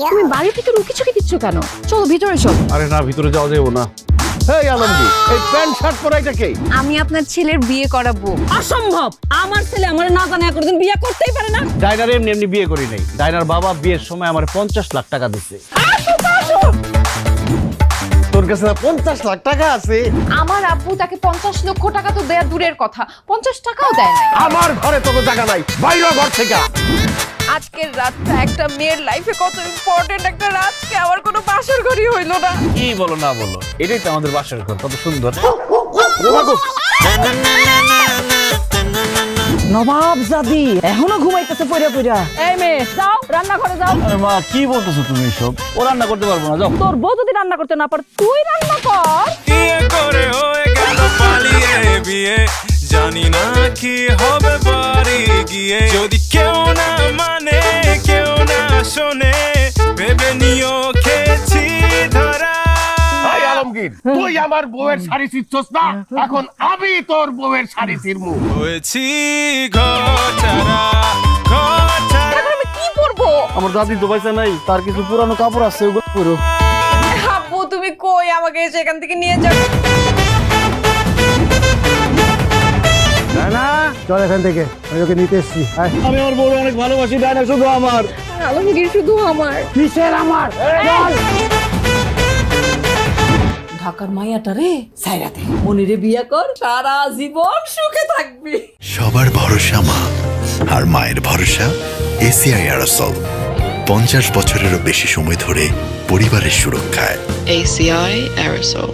তুমি বাড়ির ভিতরে উকি চুকি দিচ্ছ কেন? চলো ভিতরে চলো। আরে না ভিতরে যাওয়া যাব না। এই আলমগীর এই প্যান্ট শার্ট পরা এটা কে? আমি আপনার ছেলের বিয়ে করাবো। অসম্ভব! আমার ছেলে আমার না জানা কোনোদিন বিয়ে করতেই পারে না। ডাইনার এমনি এমনি বিয়ে করি নাই। ডাইনার বাবা বিয়ের সময় আমার পঞ্চাশ লাখ টাকা দিচ্ছে তোর কাছে না পঞ্চাশ লাখ টাকা আছে? আমার আব্বু তাকে পঞ্চাশ লক্ষ টাকা তো দেয়া দূরের কথা। পঞ্চাশ টাকাও দেয় না আমার ঘরে তোকে টাকা নাই। বাইরে ঘর থেকে আজকের রাতটা একটা মেয়ের লাইফে কত ইম্পর্টেন্ট একটা রাতকে আমার কোনো বাসর ঘরই হইল না। কি বলো না বলো? এটাই তো আমাদের বাসার ঘর কত সুন্দর। নবাব জাদি এখনও ঘুমাইতেছে পড়ে পড়া এই মেয়ে যাও রান্না করে যাও। আরে মা কি বলতেছো তুমি এসব? ও রান্না করতে পারব না যাও। তোর বউ যদি রান্না করতে না পারে তুই রান্না কর। বিয়ে করে হয়ে গেল পালিয়ে বিয়ে। জানি না কি হবে বাড়ি গিয়ে। যদি কেউ না শোনে ভেবে নিও খেয়েছি ধরা। আলমগীর তুই আমার বউয়ের শাড়ি ছিচ্ছস না? এখন আমি তোর বউয়ের শাড়ি ছিড়মু হয়েছি ঘটারা ঘটারা আমি কি করব আমার দাদি তো পয়সা নাই তার কিছু পুরানো কাপড় আছে ওগুলো পরো। আব্বু তুমি কই আমাকে সেখান থেকে নিয়ে যাও? চল এখান থেকে আমি ওকে নিতে এসছি আমি আমার বউর অনেক ভালোবাসি ডাইনার শুধু আমার। আলমগীর শুধু আমার। কিসের আমার? ঢাকার মাইয়াটা রে সাইরাতে মনিরে বিয়ে কর সারা জীবন সুখে থাকবি। সবার ভরসা মা আর মায়ের ভরসা এসিআই আরসল পঞ্চাশ বছরেরও বেশি সময় ধরে পরিবারের সুরক্ষায়। Aerosol.